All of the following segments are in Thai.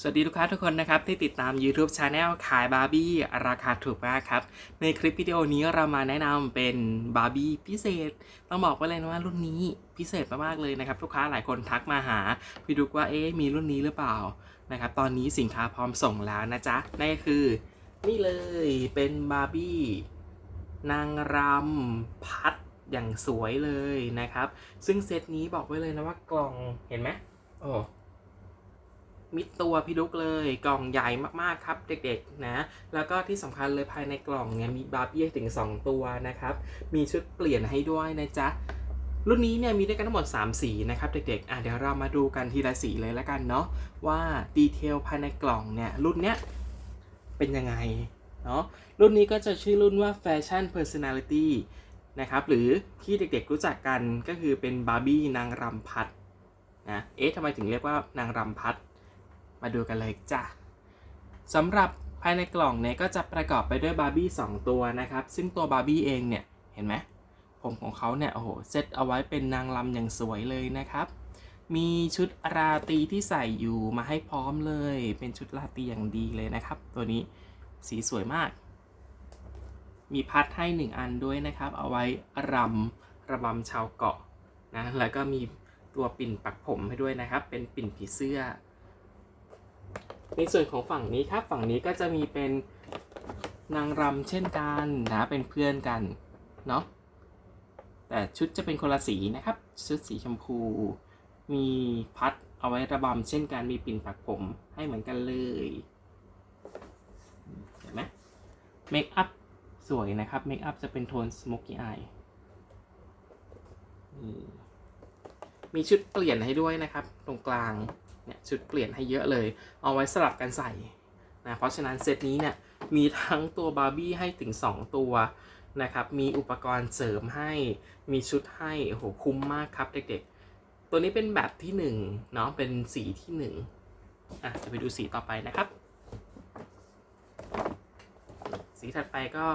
สวัสดีลูกค้าทุกคนนะครับที่ติดตาม YouTube Channel ขายบาร์บี้ราคาถูกมากครับ ในคลิปวิดีโอนี้เรามาแนะนำเป็นบาร์บี้พิเศษ ต้องบอกไว้เลยนะว่ารุ่นนี้พิเศษมากๆเลยนะครับ ลูกค้าหลายคนทักมาหา พี่ดุกว่าเอ๊ะมีรุ่นนี้หรือเปล่านะครับตอนนี้สินค้าพร้อมส่งแล้วนะจ๊ะนั่นก็คือ นี่เลยเป็นบาร์บี้นางรำพัดอย่างสวยเลยนะครับ ซึ่งเซตนี้บอกไว้เลยนะว่ากล่องเห็นไหมโอ้ มิดตัวพี่ดุกเลยกล่องใหญ่มากๆครับเด็กๆนะ แล้วก็ที่สำคัญเลยภายในกล่องเนี่ยมีบาร์บี้ถึง 2 ตัวนะครับ มีชุดเปลี่ยนให้ด้วยนะจ๊ะรุ่นนี้เนี่ยมีด้วยกันทั้งหมด 3 สีนะครับเด็กๆอะเดี๋ยวเรามาดูกันทีละสีเลยแล้วกันเนาะว่าดีเทลภายในกล่องเนี่ยรุ่นเนี้ยเป็นยังไงเนาะรุ่นนี้ก็จะชื่อรุ่นว่า Fashion Personality นะครับหรือที่เด็กๆรู้จักกันก็คือเป็นบาร์บี้นางรำพัดนะเอ๊ะทำไมถึงเรียกว่านางรำพัด มาดูกันเลยจ้ะสำหรับภายในกล่องเนี่ยก็จะประกอบไปด้วยบาร์บี้2ตัวนะครับ ซึ่งตัวบาร์บี้เองเนี่ย เห็นไหมผมของเขาเนี่ย โอ้โห เซตเอาไว้เป็นนางลำอย่างสวยเลยนะครับ มีชุดราตรีที่ใส่อยู่มาให้พร้อมเลย เป็นชุดราตรีอย่างดีเลยนะครับ ตัวนี้สีสวยมาก มีพัดให้หนึ่งอันด้วยนะครับ เอาไว้รำระบำชาวเกาะนะ แล้วก็มีตัวปิ่นปักผมให้ด้วยนะครับ เป็นปิ่นผีเสื้อ ในส่วนของฝั่งนี้ครับฝั่งนี้ก็จะมีเป็นนางรำเช่นกันนะเป็นเพื่อนกันเนาะแต่ชุดจะเป็นคนละสีนะครับ ชุดสีชมพู มีพัดเอาไว้ระบำเช่นกันมีปิ่นปักผมให้เหมือนกันเลยเห็นไหมเมคอัพสวยนะครับเมคอัพจะเป็นโทนสโมกี้อายมีชุดเปลี่ยนให้ด้วยนะครับ ตรงกลาง เนี่ยชุดเปลี่ยนให้เยอะเลย เอาไว้สลับกันใส่นะเพราะฉะนั้นเซตนี้เนี่ยมีทั้งตัวบาร์บี้ให้ถึง 2 ตัวนะครับ มีอุปกรณ์เสริมให้ มีชุดให้ โอ้โห คุ้มมากครับเด็กๆ ตัวนี้เป็นแบบที่1เนาะ เป็นสีที่ 1 อะจะไปดูสีต่อไปนะครับ สีถัดไปก็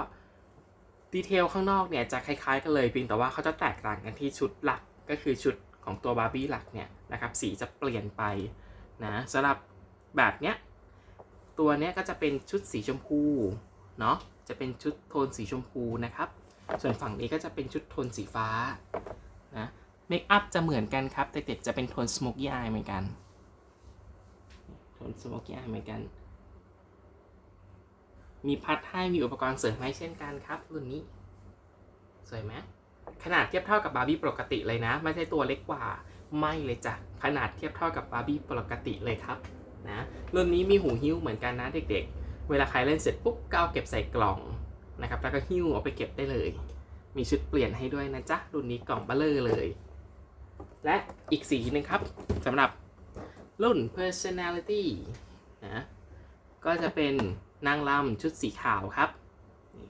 ดีเทลข้างนอกเนี่ยจะคล้ายๆกันเลยเพียงแต่ว่าเขาจะแตกต่างกันที่ชุดหลัก ก็คือชุดของตัวบาร์บี้หลักเนี่ยนะครับ สีจะเปลี่ยนไป นะสำหรับแบบเนี้ยตัวเนี้ยก็จะเป็นชุดสีชมพูเนาะจะเป็นชุดโทนสีชมพูนะครับ ส่วนฝั่งนี้ก็จะเป็นชุดโทนสีฟ้านะเมคอัพจะเหมือนกันครับ แต่เด็กจะเป็นโทนสโมกี้อายเหมือนกันโทนสโมกี้อายเหมือนกัน มีพัดให้มีอุปกรณ์เสริมให้เช่นกันครับ รุ่นนี้ สวยไหมขนาดเทียบเท่ากับบาร์บี้ปกติเลยนะ ไม่ใช่ตัวเล็กกว่า ไม่เลยจ้ะ ขนาดเทียบเท่ากับบาร์บี้ปกติเลยครับนะรุ่นนี้มีหูหิ้วเหมือนกันนะเด็กๆ เวลาใครเล่นเสร็จปุ๊บก็เอาเก็บใส่กล่องนะครับแล้วก็หิ้วเอาไปเก็บได้เลย มีชุดเปลี่ยนให้ด้วยนะจ๊ะรุ่นนี้กล่องเบลเลอร์เลย และอีกสีหนึงครับสำหรับรุ่น personality นะก็จะเป็นนางรำชุดสีขาวครับ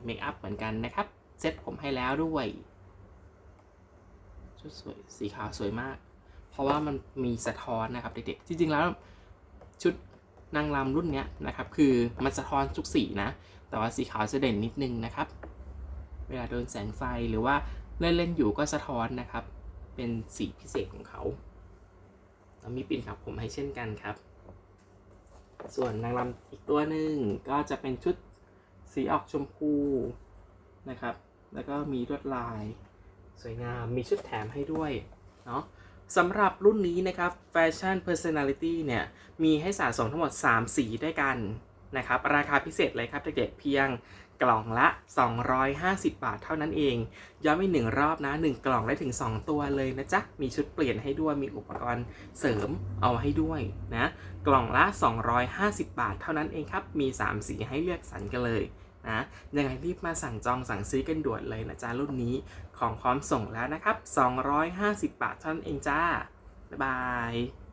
เมคอัพเหมือนกันนะครับ เซ็ตผมให้แล้วด้วย ชุดสวยสีขาวสวยมาก เพราะว่ามันมีสะท้อนนะครับเด็กๆ จริงๆแล้วชุดนางรำรุ่นนี้นะครับ คือมันสะท้อนทุกสีนะ แต่ว่าสีขาวจะเด่นนิดนึงนะครับ เวลาโดนแสงไฟหรือว่าเล่นเล่นๆอยู่ก็สะท้อนนะครับ เป็นสีพิเศษของเขาแล้วมีปิ่นขับผมให้เช่นกันครับ ส่วนนางรำอีกตัวหนึ่งก็จะเป็นชุดสีออกชมพูนะครับ แล้วก็มีลวดลาย สวยงาม มีชุดแถมให้ด้วยเนาะ สำหรับรุ่นนี้นะครับ Fashion Personality เนี่ยมีให้สะสมทั้งหมด 3 สีด้วยกันนะครับราคาพิเศษเลยครับเด็กๆเพียงกล่องละ 250 บาทเท่านั้นเอง ย้ำอีกหนึ่งรอบนะ 1 กล่องได้ถึง 2 ตัวเลยนะจ๊ะ มีชุดเปลี่ยนให้ด้วย มีอุปกรณ์เสริมเอาให้ด้วยนะ กล่องละ 250 บาทเท่านั้นเองครับ มี 3 สีให้เลือกสรรกันเลย นะยังไงรีบมาสั่งจองสั่งซื้อกันด่วนเลยนะจ๊ะรุ่นนี้ของพร้อมส่งแล้วนะครับ 250 บาทเท่านั้นเองจ้า บ๊ายบาย